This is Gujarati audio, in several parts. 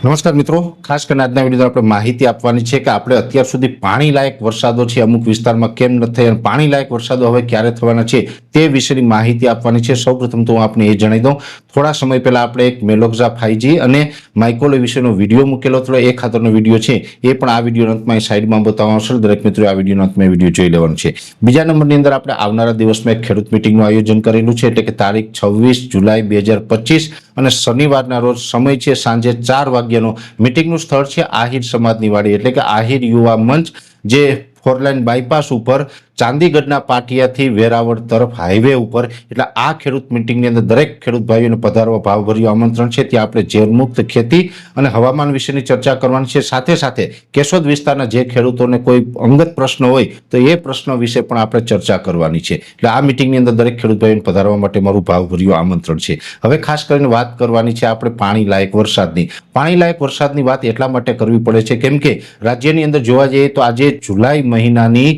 નમસ્કાર મિત્રો. ખાસ કરીને આજના વીડિયો આપણે માહિતી આપવાની છે કે આપણે અત્યાર સુધી પાણી લાયક વરસાદો છે અમુક વિસ્તારમાં કેમ નથી થયા અને પાણી લાયક વરસાદો હવે ક્યારે થવાના છે તે વિશેની માહિતી આપવાની છે. સૌપ્રથમ તો હું આપને એ જણાવી દઉં. થોડા સમય પહેલા આપણે એક મેલોક્ઝા ફાઈજી અને માઇકોલો વિશેનો વીડિયો મૂકેલો હતો. એ ખાતરનો વીડિયો છે. એ પણ આ વીડિયો અંતમાં સાઈડમાં બતાવવાનો છે. દરેક મિત્રો આ વીડિયો અંતમાં વીડિયો જોઈ લેવાનો છે. બીજા નંબરની અંદર આપણે આવનારા દિવસમાં એક ખેડૂત મિટિંગનું આયોજન કરેલું છે. એટલે કે તારીખ છવ્વીસ જુલાઈ બે હજાર પચીસ અને શનિવારના રોજ સમય છે સાંજે ચાર વાગ્યાનો. મિટિંગનું સ્થળ છે આહિર સમાજની વાડી. એટલે કે આહિર યુવા મંચ. જે ફોરલાઇન બાયપાસ ઉપર ચાંદીગઢના પાટિયાથી વેરાવળ તરફ હાઈવે ઉપર, એટલે આ ખેડૂત મિટિંગની અંદર દરેક ખેડૂત ભાઈઓને પધારવા, ભાવભર્યું આમંત્રણ છે. ત્યાં આપણે ઝેરમુક્ત ખેતી અને હવામાન વિશેની ચર્ચા કરવાની છે. સાથે સાથે કેશોદ વિસ્તારના જે ખેડૂતોને કોઈ અંગત પ્રશ્ન હોય, તો એ પ્રશ્ન વિશે પણ આપણે ચર્ચા કરવાની છે. એટલે આ મિટિંગની અંદર દરેક ખેડૂત ભાઈઓને પધારવા માટે મારું ભાવભર્યું આમંત્રણ છે. હવે ખાસ કરીને વાત કરવાની છે આપણે પાણી લાયક વરસાદની. પાણી લાયક વરસાદની વાત એટલા માટે કરવી પડે છે, કેમ કે રાજ્યની અંદર જોવા જઈએ તો આજે જુલાઈ મહિનાની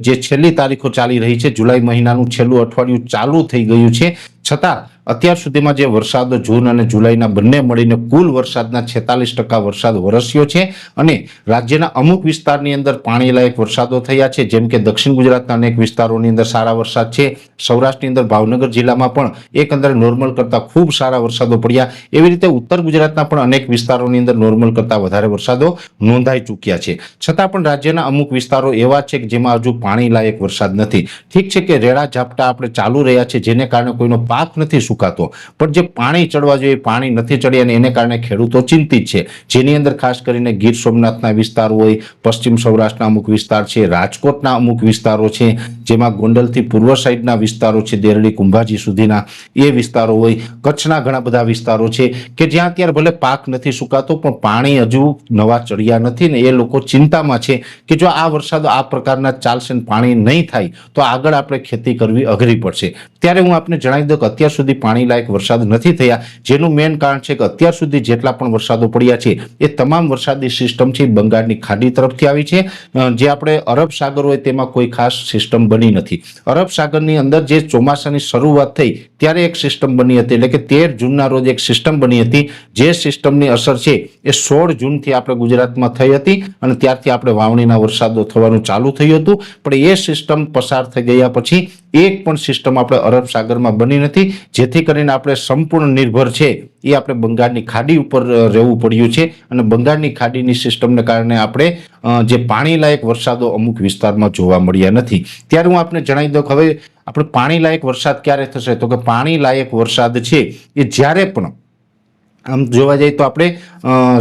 જે છેલ્લી તારીખો ચાલી રહી છે, જુલાઈ મહિનાનું છેલ્લું અઠવાડિયું ચાલુ થઈ ગયું છે. છતાં અત્યાર સુધીમાં જે વરસાદ જૂન અને જુલાઈના બંને મળીને કુલ વરસાદના છેતાલીસ ટકા વરસાદ વરસ્યો છે અને રાજ્યના અમુક વિસ્તારની અંદર પાણીલાયક વરસાદો થયા છે. જેમ કે દક્ષિણ ગુજરાતના અનેક વિસ્તારોની અંદર સારા વરસાદ છે. સૌરાષ્ટ્રની અંદર ભાવનગર જિલ્લામાં પણ એકંદરે નોર્મલ કરતાં ખૂબ સારા વરસાદો પડ્યા. એવી રીતે ઉત્તર ગુજરાતના પણ અનેક વિસ્તારોની અંદર નોર્મલ કરતાં વધારે વરસાદો નોંધાઈ ચૂક્યા છે. છતાં પણ રાજ્યના અમુક વિસ્તારો એવા છે કે જેમાં હજુ પાણીલાયક વરસાદ નથી. ઠીક છે કે રેડા ઝાપટા આપણે ચાલુ રહ્યા છે, જેને કારણે કોઈનો પાક નથી સુકાતો. પણ જે પાણી ચડવા જોઈએ પાણી નથી ચડ્યા અને એને કારણે ખેડૂતો ચિંતિત છે. જેની અંદર ખાસ કરીને ગીર સોમનાથના વિસ્તાર હોય, પશ્ચિમ સૌરાષ્ટ્રના અમુક વિસ્તાર છે, રાજકોટના અમુક વિસ્તારો છે, જેમાં ગોંડલથી પૂર્વ સાઈડના વિસ્તારો છે, દેરડી કુંભાજી સુધીના, એ વિસ્તારો હોય, કચ્છના ઘણા બધા વિસ્તારો છે, કે જ્યાં અત્યારે ભલે પાક નથી સુકાતો, પણ પાણી હજુ નવા ચડ્યા નથી ને એ લોકો ચિંતામાં છે કે જો આ વરસાદ આ પ્રકારના ચાલશે પાણી નહીં થાય, તો આગળ આપણે ખેતી કરવી અઘરી પડશે. ત્યારે હું આપને જણાવી દઉં કે અત્યાર સુધી પાણી લાયક વરસાદ નથી થયા. જેનું મેઇન કારણ છે કે અત્યાર સુધી જેટલા પણ વરસાદો પડ્યા છે, એ તમામ વરસાદી સિસ્ટમ છે બંગાળની ખાડી તરફથી આવી છે. જે આપણે અરબ સાગર હોય તેમાં કોઈ ખાસ સિસ્ટમ બની નથી. અરબ સાગરની અંદર જે ચોમાસાની શરૂઆત થઈ, ત્યારે એક સિસ્ટમ બની હતી. એટલે કે તેર જૂનના રોજ એક સિસ્ટમ બની હતી. જે સિસ્ટમની અસર છે, એ સોળ જૂનથી આપણે ગુજરાતમાં થઈ હતી અને ત્યારથી આપણે વાવણીના વરસાદો થવાનું ચાલુ થયું હતું. પણ એ સિસ્ટમ પસાર થઈ ગયા પછી એક પણ સિસ્ટમ આપણે અરબ સાગરમાં બની નથી. જેથી કરીને આપણે સંપૂર્ણ નિર્ભર છે. એ આપણે બંગાળની ખાડી ઉપર રહેવું પડ્યું છે. અને બંગાળની ખાડીની સિસ્ટમને કારણે આપણે જે પાણી લાયક વરસાદો અમુક વિસ્તારમાં જોવા મળ્યા નથી. ત્યારે હું આપને જણાવી દઉં હવે આપણે પાણી લાયક વરસાદ ક્યારે થશે? તો કે પાણી લાયક વરસાદ છે એ જ્યારે પણ આમ જોવા જઈએ તો આપણે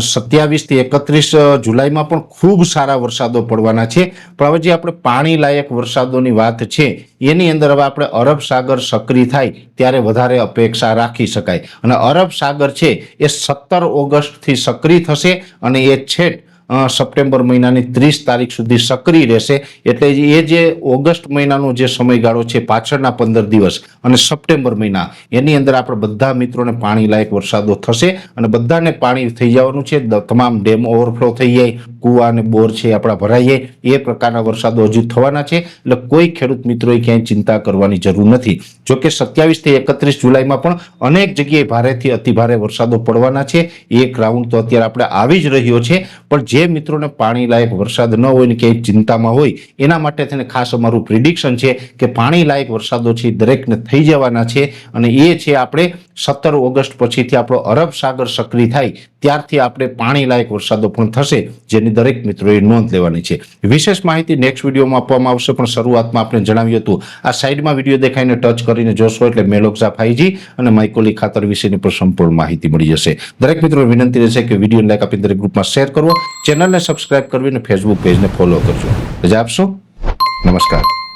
સત્યાવીસથી એકત્રીસ જુલાઈમાં પણ ખૂબ સારા વરસાદો પડવાના છે. પણ હવે જે આપણે પાણી લાયક વરસાદોની વાત છે એની અંદર હવે આપણે અરબ સાગર સક્રિય થાય ત્યારે વધારે અપેક્ષા રાખી શકાય. અને અરબ સાગર છે એ સત્તર ઓગસ્ટથી સક્રિય થશે અને એ અ, સપ્ટેમ્બર મહિનાની ત્રીસ તારીખ સુધી સક્રિય રહેશે. એટલે એ જે ઓગસ્ટ મહિનાનો જે સમયગાળો છે, પાછળના પંદર દિવસ અને સપ્ટેમ્બર મહિના, એની અંદર આપણે બધા મિત્રોને પાણી લાયક વરસાદો થશે અને બધાને પાણી થઈ જવાનું છે. તમામ ડેમ ઓવરફ્લો થઈ જાય કુવા અને બોર છે આપણા ભરાઈએ. એ પ્રકારના વરસાદો હજુ થવાના છે. એટલે કોઈ ખેડૂત મિત્રોએ ક્યાંય ચિંતા કરવાની જરૂર નથી. જો કે સત્યાવીસથી એકત્રીસ જુલાઈમાં પણ અનેક જગ્યાએ ભારેથી અતિભારે વરસાદો પડવાના છે. એક રાઉન્ડ તો અત્યારે આપણે આવી જ રહ્યો છે. પણ જે મિત્રોને પાણી લાયક વરસાદ ન હોય ને ક્યાંય ચિંતામાં હોય, એના માટે થઈને ખાસ અમારું પ્રિડિક્શન છે કે પાણી લાયક વરસાદો છે દરેકને થઈ જવાના છે. અને એ છે આપણે સત્તર ઓગસ્ટ પછીથી આપણો અરબ સાગર સક્રિય થાય, ત્યારથી આપણે પાણી લાયક વરસાદો પણ થશે, જેની દરેક મિત્રોએ નોંધ લેવાની છે. વિશેષ માહિતી નેક્સ્ટ વિડીયોમાં આપવામાં આવશે, પણ શરૂઆતમાં આપણે જણાવ્યું હતું, આ સાઈડમાં વીડિયો દેખાઈને ટચ કરીને જોશો, એટલે મેલોક્સા ફાઈજી અને માઇકોલી ખાતર વિશેની પણ સંપૂર્ણ માહિતી મળી જશે. દરેક મિત્રો વિનંતી રહેશે કે વીડિયો લાઈક આપીને દરેક ગ્રુપમાં શેર કરવો, ચેનલને સબસ્ક્રાઇબ કરવી અને ફેસબુક પેજને ફોલો કરજો. રજા આપશો? નમસ્કાર.